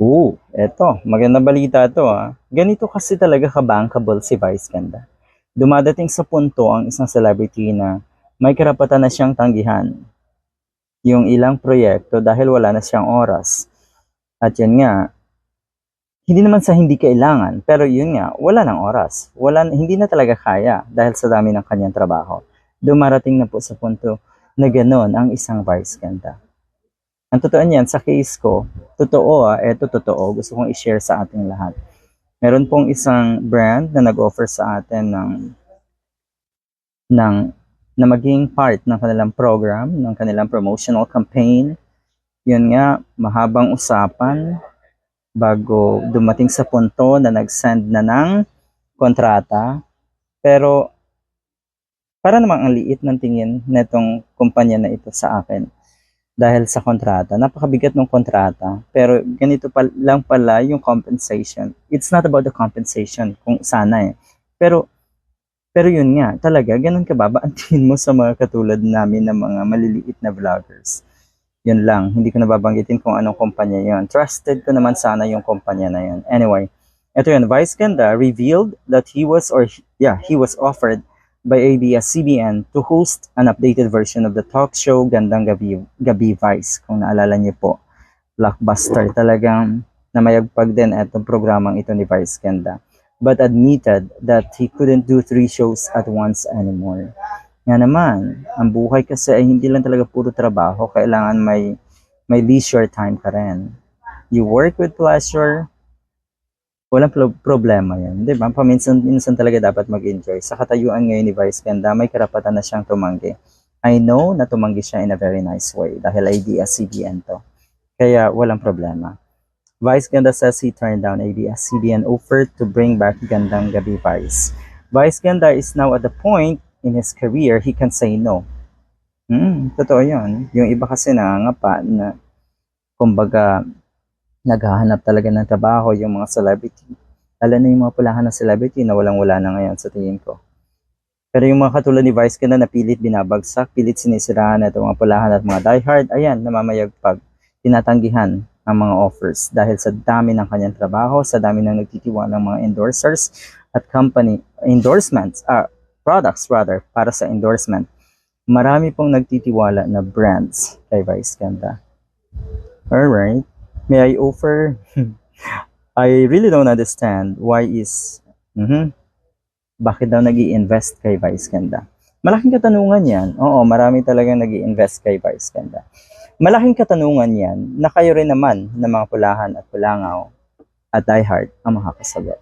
Oo, eto, magandang balita to ah. Ganito kasi talaga ka-bankable si Vice Ganda. Dumadating sa punto ang isang celebrity na may karapatan na siyang tanggihan yung ilang proyekto dahil wala na siyang oras. At yan nga, hindi naman sa hindi kailangan, pero yun nga, wala ng oras. Wala, hindi na talaga kaya dahil sa dami ng kanyang trabaho. Dumarating na po sa punto na gano'n ang isang Vice Ganda. Ang totoo niyan, sa case ko, totoo ah, eto totoo, gusto kong i-share sa ating lahat. Meron pong isang brand na nag-offer sa atin ng ng na maging part ng kanilang program, ng kanilang promotional campaign. Yun nga, mahabang usapan bago dumating sa punto na nag-send na ng kontrata. Pero para namang ang liit ng tingin netong kumpanya na ito sa akin dahil sa kontrata. Napakabigat ng kontrata. Pero ganito pa lang pala yung compensation. It's not about the compensation kung sana eh. Pero pero yun nga, talaga, ganun ka ba? Ang tingin mo sa mga katulad namin na mga maliliit na vloggers? Yun lang, hindi ko nababanggitin kung anong kumpanya yun. Trusted ko naman sana yung kumpanya na yun. Anyway, ito yun, Vice Ganda revealed that he was, or yeah, he was offered by ABS-CBN to host an updated version of the talk show Gandang Gabi, Gabi Vice. Kung naalala niyo po, blockbuster talagang namayagpag din itong programang ito ni Vice Ganda. But admitted that he couldn't do three shows at once anymore. Nga naman, ang buhay kasi ay hindi lang talaga puro trabaho, kailangan may may leisure time ka rin. You work with pleasure, walang pro- problema yan. Di ba? Paminsan-minsan talaga dapat mag-enjoy. Sa katayuan ngayon ni Vice Ganda, may karapatan na siyang tumanggi. I know na tumanggi siya in a very nice way dahil ABS-CBN to. Kaya walang problema. Vice Ganda says he turned down ABS-CBN offer to bring back Gandang Gabi Vice. Vice Ganda is now at the point in his career he can say no. Hmm, totoo yun. Yung iba kasi nangangapa na kumbaga naghahanap talaga ng trabaho yung mga celebrity. Lalo na yung mga pulahan ng celebrity na walang-wala na ngayon sa tingin ko. Pero yung mga katulad ni Vice Ganda na pilit binabagsak, pilit sinisiraan na mga pulahan at mga diehard, ayan, namamayagpag, tinatanggihan ang mga offers dahil sa dami ng kanyang trabaho, sa dami ng nagtitiwala ng mga endorsers at company endorsements, ah, products rather, para sa endorsement. Marami pong nagtitiwala na brands kay Vice Ganda. Alright. May I offer? I really don't understand why is mhm bakit daw nag invest kay Vice Ganda. Malaking katanungan yan. Oo, marami talagang nag invest kay Vice Ganda. Malaking katanungan yan na kayo rin naman ng mga pulahan at pulangaw at diehard ang makakasagot.